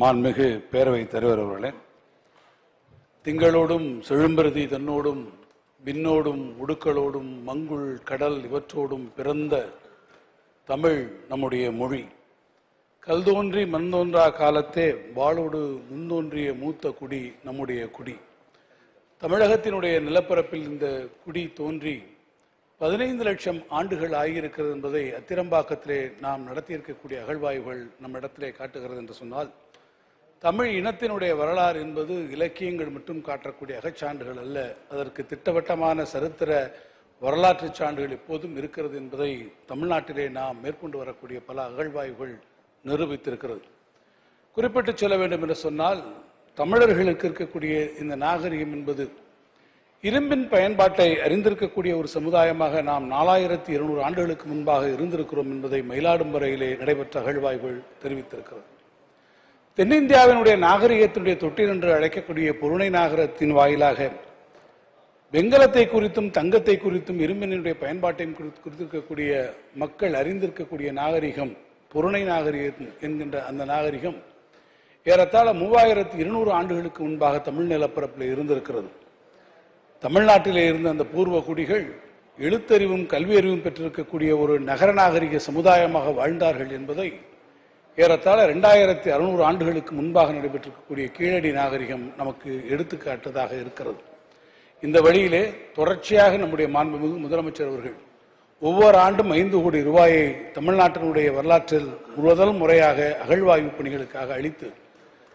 மாண்புமிகு பேரவைத் தலைவர் அவர்களே திங்களோடும் செழும்பிரதி தன்னோடும் விண்ணோடும் உடுக்களோடும் மங்குள் கடல் இவற்றோடும் பிறந்த தமிழ் நம்முடைய மொழி. கல்தோன்றி மண்தோன்றா காலத்தே வாளோடு முன்தோன்றிய மூத்த குடி நம்முடைய குடி. தமிழகத்தினுடைய நிலப்பரப்பில் இந்த குடி தோன்றி பதினைந்து லட்சம் ஆண்டுகள் ஆகியிருக்கிறது என்பதை அத்திரம்பாக்கத்திலே நாம் நடத்தியிருக்கக்கூடிய அகழ்வாய்வுகள் நம்மிடத்திலே காட்டுகிறது என்று சொன்னால் தமிழ் இனத்தினுடைய வரலாறு என்பது இலக்கியங்கள் மட்டும் காட்டக்கூடிய அகச்சான்றுகள் அல்ல. அதற்கு திட்டவட்டமான சரித்திர வரலாற்று சான்றுகள் எப்போதும் இருக்கிறது என்பதை தமிழ்நாட்டிலே நாம் மேற்கொண்டு வரக்கூடிய பல அகழ்வாய்வுகள் நிரூபித்திருக்கிறது. குறிப்பிட்டு சொல்ல வேண்டும் என்று சொன்னால் தமிழர்களுக்கு இருக்கக்கூடிய இந்த நாகரிகம் என்பது இரும்பின் பயன்பாட்டை அறிந்திருக்கக்கூடிய ஒரு சமுதாயமாக நாம் நாலாயிரத்தி இருநூறு ஆண்டுகளுக்கு முன்பாக இருந்திருக்கிறோம் என்பதை மயிலாடும்பறையிலே நடைபெற்ற அகழ்வாய்வுகள் தெரிவித்திருக்கிறது. தென்னிந்தியாவினுடைய நாகரிகத்தினுடைய தொட்டில் என்று அழைக்கக்கூடிய பொருணை நாகரத்தின் வாயிலாக வெங்கலத்தை குறித்தும் தங்கத்தை குறித்தும் இரும்பினுடைய பயன்பாட்டையும் குறித்து குறித்திருக்கக்கூடிய மக்கள் அறிந்திருக்கக்கூடிய நாகரிகம் பொருணை நாகரிகம் என்கின்ற அந்த நாகரிகம் ஏறத்தாழ மூவாயிரத்தி இருநூறு ஆண்டுகளுக்கு முன்பாக தமிழ் நிலப்பரப்பில் இருந்திருக்கிறது. தமிழ்நாட்டிலே இருந்த அந்த பூர்வ குடிகள் எழுத்தறிவும் கல்வியறிவும் பெற்றிருக்கக்கூடிய ஒரு நகர நாகரிக சமுதாயமாக வாழ்ந்தார்கள் என்பதை ஏறத்தாழ ரெண்டாயிரத்தி அறுநூறு ஆண்டுகளுக்கு முன்பாக நடைபெற்றிருக்கக்கூடிய கீழடி நாகரிகம் நமக்கு எடுத்துக்காட்டதாக இருக்கிறது. இந்த வழியிலே தொடர்ச்சியாக நம்முடைய மாண்புமிகு முதலமைச்சர் அவர்கள் ஒவ்வொரு ஆண்டும் ஐந்து கோடி ரூபாயை தமிழ்நாட்டினுடைய வரலாற்றில் முதல் முறையாக அகழ்வாய்வு பணிகளுக்காக அளித்து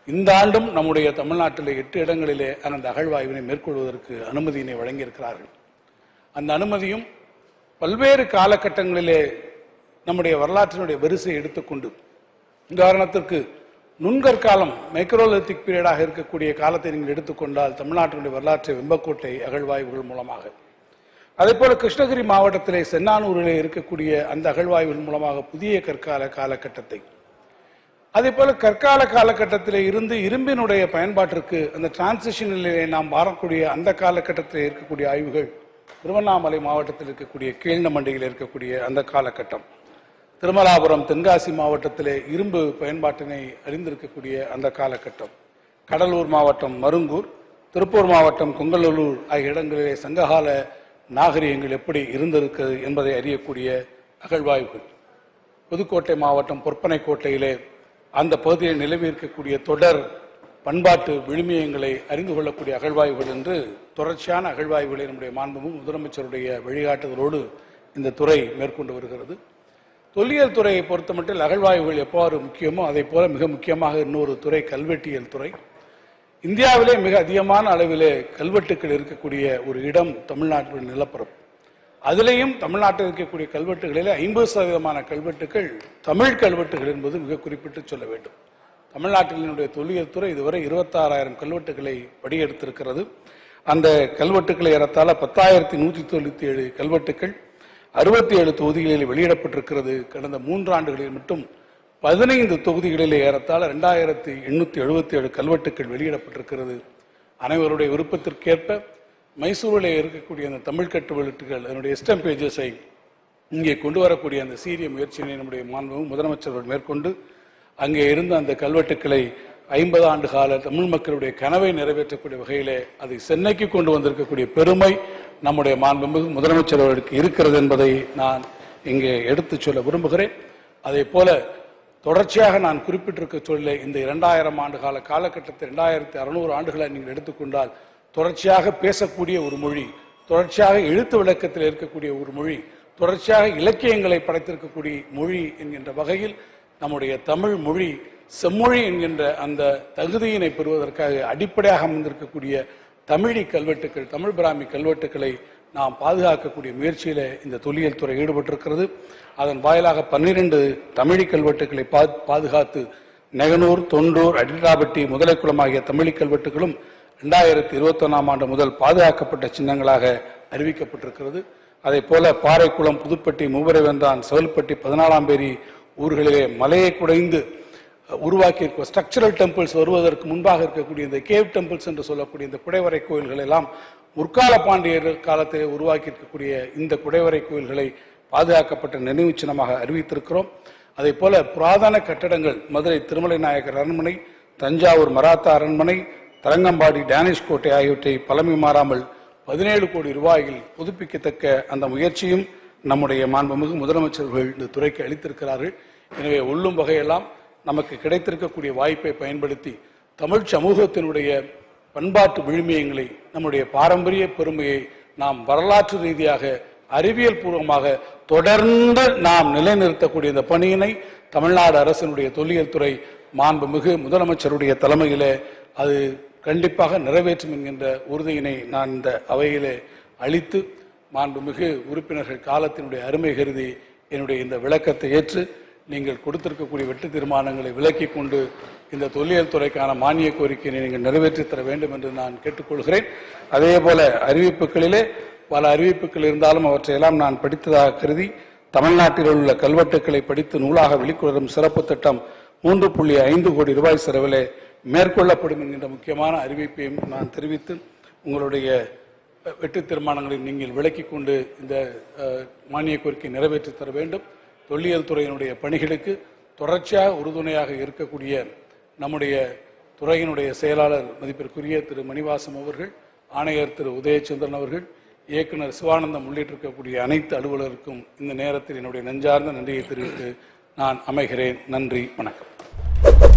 இந்த ஆண்டும் நம்முடைய தமிழ்நாட்டில் எட்டு இடங்களிலே அந்த அகழ்வாய்வினை மேற்கொள்வதற்கு அனுமதியினை வழங்கியிருக்கிறார்கள். அந்த அனுமதியும் பல்வேறு காலகட்டங்களிலே நம்முடைய வரலாற்றினுடைய வரிசை எடுத்துக்கொண்டு உதாரணத்திற்கு நுண்கற்காலம் மைக்ரோலித்திக் பீரியடாக இருக்கக்கூடிய காலத்தை நீங்கள் எடுத்துக்கொண்டால் தமிழ்நாட்டினுடைய வரலாற்று வெம்பக்கோட்டை அகழ்வாய்வுகள் மூலமாக. அதே போல கிருஷ்ணகிரி மாவட்டத்திலே சென்னானூரிலே இருக்கக்கூடிய அந்த அகழ்வாய்வுகள் மூலமாக புதிய கற்கால காலகட்டத்தை. அதே போல கற்கால காலகட்டத்திலே இருந்து இரும்பினுடைய பயன்பாட்டிற்கு அந்த டிரான்சிஷனிலே நாம் வரக்கூடிய அந்த காலகட்டத்தில் இருக்கக்கூடிய ஆய்வுகள் திருவண்ணாமலை மாவட்டத்தில் இருக்கக்கூடிய கீழ்நமண்டியில் இருக்கக்கூடிய அந்த காலகட்டம். திருமலாபுரம் தென்காசி மாவட்டத்திலே இரும்பு பயன்பாட்டினை அறிந்திருக்கக்கூடிய அந்த காலகட்டம். கடலூர் மாவட்டம் மருங்கூர் திருப்பூர் மாவட்டம் கொங்கலூர் ஆகிய இடங்களிலே சங்ககால நாகரிகங்கள் எப்படி இருந்திருக்கிறது என்பதை அறியக்கூடிய அகழ்வாய்வுகள். புதுக்கோட்டை மாவட்டம் பொற்பனை கோட்டையிலே அந்த பகுதியில் நிலவி இருக்கக்கூடிய தொடர் பண்பாட்டு விழுமியங்களை அறிந்து கொள்ளக்கூடிய அகழ்வாய்வுகள் என்று தொடர்ச்சியான அகழ்வாய்வுகளை நம்முடைய மாண்புமும் முதலமைச்சருடைய வழிகாட்டுதலோடு இந்த துறை மேற்கொண்டு வருகிறது. தொல்லியல் துறையை பொறுத்தமட்டில் அகழ்வாய்வுகள் எவ்வாறு முக்கியமோ அதை போல மிக முக்கியமாக இன்னொரு துறை கல்வெட்டியல் துறை. இந்தியாவிலே மிக அதிகமான அளவிலே கல்வெட்டுக்கள் இருக்கக்கூடிய ஒரு இடம் தமிழ்நாட்டின் நிலப்பரப்பு. அதிலேயும் தமிழ்நாட்டில் இருக்கக்கூடிய கல்வெட்டுகளிலே ஐம்பது சதவீதமான கல்வெட்டுக்கள் தமிழ் கல்வெட்டுகள் என்பது மிக குறிப்பிட்டு சொல்ல வேண்டும். தமிழ்நாட்டினுடைய தொல்லியல் துறை இதுவரை இருபத்தாறாயிரம் கல்வெட்டுகளை படியெடுத்திருக்கிறது. அந்த கல்வெட்டுக்களை ஏறத்தாழ பத்தாயிரத்தி நூற்றி தொண்ணூற்றி ஏழு கல்வெட்டுக்கள் அறுபத்தி ஏழு தொகுதிகளில் வெளியிடப்பட்டிருக்கிறது. கடந்த மூன்று ஆண்டுகளில் மட்டும் பதினைந்து தொகுதிகளில் ஏறத்தாழ ரெண்டாயிரத்தி எண்ணூற்றி எழுபத்தி ஏழு கல்வெட்டுக்கள் வெளியிடப்பட்டிருக்கிறது. அனைவருடைய விருப்பத்திற்கேற்ப மைசூரில் இருக்கக்கூடிய அந்த தமிழ் கட்டுவெட்டுகள் அதனுடைய எஸ்டம் பேஜஸை இங்கே கொண்டு வரக்கூடிய அந்த சீரிய முயற்சியினை நம்முடைய மாண்பும் முதலமைச்சர்கள் மேற்கொண்டு அங்கே இருந்த அந்த கல்வெட்டுக்களை ஐம்பது ஆண்டு கால தமிழ் மக்களுடைய கனவை நிறைவேற்றக்கூடிய வகையிலே அதை சென்னைக்கு கொண்டு வந்திருக்கக்கூடிய பெருமை நம்முடைய மாண்புமிகு முதலமைச்சர் அவர்களுக்கு இருக்கிறது என்பதை நான் இங்கே எடுத்துச் சொல்ல விரும்புகிறேன். அதே போல தொடர்ச்சியாக நான் குறிப்பிட்டிருக்க சொல்ல இந்த இரண்டாயிரம் ஆண்டு கால காலகட்டத்தை இரண்டாயிரத்தி அறுநூறு ஆண்டுகளை நீங்கள் எடுத்துக்கொண்டால் தொடர்ச்சியாக பேசக்கூடிய ஒரு மொழி தொடர்ச்சியாக எழுத்து விளக்கத்தில் இருக்கக்கூடிய ஒரு மொழி தொடர்ச்சியாக இலக்கியங்களை படைத்திருக்கக்கூடிய மொழி என்கின்ற வகையில் நம்முடைய தமிழ் மொழி செம்மொழி என்கின்ற அந்த தகுதியினை பெறுவதற்காக அடிப்படையாக அமைந்திருக்கக்கூடிய தமிழி கல்வெட்டுக்கள் தமிழ் பிராமி கல்வெட்டுக்களை நாம் பாதுகாக்கக்கூடிய முயற்சியில் இந்த தொல்லியல் துறை ஈடுபட்டிருக்கிறது. அதன் வாயிலாக பன்னிரண்டு தமிழி கல்வெட்டுக்களை பா- பாதுகாத்து நெகனூர் தொண்டூர் அடிராபட்டி முதலைக்குளம் ஆகிய தமிழி கல்வெட்டுகளும் ரெண்டாயிரத்தி இருபத்தொன்னாம் ஆண்டு முதல் பாதுகாக்கப்பட்ட சின்னங்களாக அறிவிக்கப்பட்டிருக்கிறது. அதே போல பாறைக்குளம் புதுப்பட்டி மூவரைவந்தான் செவல்பட்டி பதினாலாம் பேரி ஊர்களிலே மலையை குடைந்து உருவாக்கி இருக்க ஸ்ட்ரக்சரல் டெம்பிள்ஸ் வருவதற்கு முன்பாக இருக்கக்கூடிய இந்த கேவ் டெம்பிள்ஸ் என்று சொல்லக்கூடிய இந்த குடைவரை கோயில்கள் எல்லாம் முற்கால பாண்டியர் காலத்தில் உருவாக்கி இருக்கக்கூடிய இந்த குடைவரை கோயில்களை பாதுகாக்கப்பட்ட நினைவு சின்னமாக அறிவித்திருக்கிறோம். அதே போல புராதன கட்டடங்கள் மதுரை திருமலை நாயக்கர் அரண்மனை தஞ்சாவூர் மராத்தா அரண்மனை தரங்கம்பாடி டேனிஷ் கோட்டை ஆகியவற்றை பழமை மாறாமல் பதினேழு கோடி ரூபாயில் புதுப்பிக்கத்தக்க அந்த முயற்சியும் நம்முடைய மாண்புமிகு முதலமைச்சர்கள் இந்த துறைக்கு அளித்திருக்கிறார்கள். எனவே உள்ளும் வகையெல்லாம் நமக்கு கிடைத்திருக்கக்கூடிய வாய்ப்பை பயன்படுத்தி தமிழ் சமூகத்தினுடைய பண்பாட்டு விழுமியங்களை நம்முடைய பாரம்பரிய பெருமையை நாம் வரலாற்று ரீதியாக அறிவியல் பூர்வமாக தொடர்ந்து நாம் நிலைநிறுத்தக்கூடிய இந்த பணியினை தமிழ்நாடு அரசினுடைய தொல்லியல் துறை மாண்புமிகு முதலமைச்சருடைய தலைமையிலே அது கண்டிப்பாக நிறைவேற்றும் என்கின்ற உறுதியினை நான் இந்த அவையிலே அளித்து மாண்புமிகு உறுப்பினர்கள் காலத்தினுடைய அருமை கருதி என்னுடைய இந்த விளக்கத்தை ஏற்று நீங்கள் கொடுத்திருக்கக்கூடிய வெற்றி தீர்மானங்களை விலக்கிக் கொண்டு இந்த தொல்லியல் துறைக்கான மானிய கோரிக்கையை நீங்கள் நிறைவேற்றி தர வேண்டும் என்று நான் கேட்டுக்கொள்கிறேன். அதே போல அறிவிப்புகளிலே பல அறிவிப்புகள் இருந்தாலும் அவற்றையெல்லாம் நான் படித்ததாக கருதி தமிழ்நாட்டில் உள்ள கல்வெட்டுக்களை படித்து நூலாக வெளிக்கொணரும் சிறப்பு திட்டம் மூன்று புள்ளி ஐந்து கோடி ரூபாய் செலவிலே மேற்கொள்ளப்படும் என்கின்ற முக்கியமான அறிவிப்பையும் நான் தெரிவித்து உங்களுடைய வெட்டு தீர்மானங்களை நீங்கள் விலக்கிக் கொண்டு இந்த மானிய கோரிக்கை நிறைவேற்றி தர வேண்டும். தொல்லியல் துறையினுடைய பணிகளுக்கு தொடர்ச்சியாக உறுதுணையாக இருக்கக்கூடிய நம்முடைய துறையினுடைய செயலாளர் மதிப்பிற்குரிய திரு மணிவாசம் அவர்கள் ஆணையர் திரு உதயச்சந்திரன் அவர்கள் இயக்குனர் சிவானந்தம் உள்ளிட்டிருக்கக்கூடிய அனைத்து அலுவலருக்கும் இந்த நேரத்தில் என்னுடைய நெஞ்சார்ந்த நன்றியை தெரிவித்து நான் அமைகிறேன். நன்றி வணக்கம்.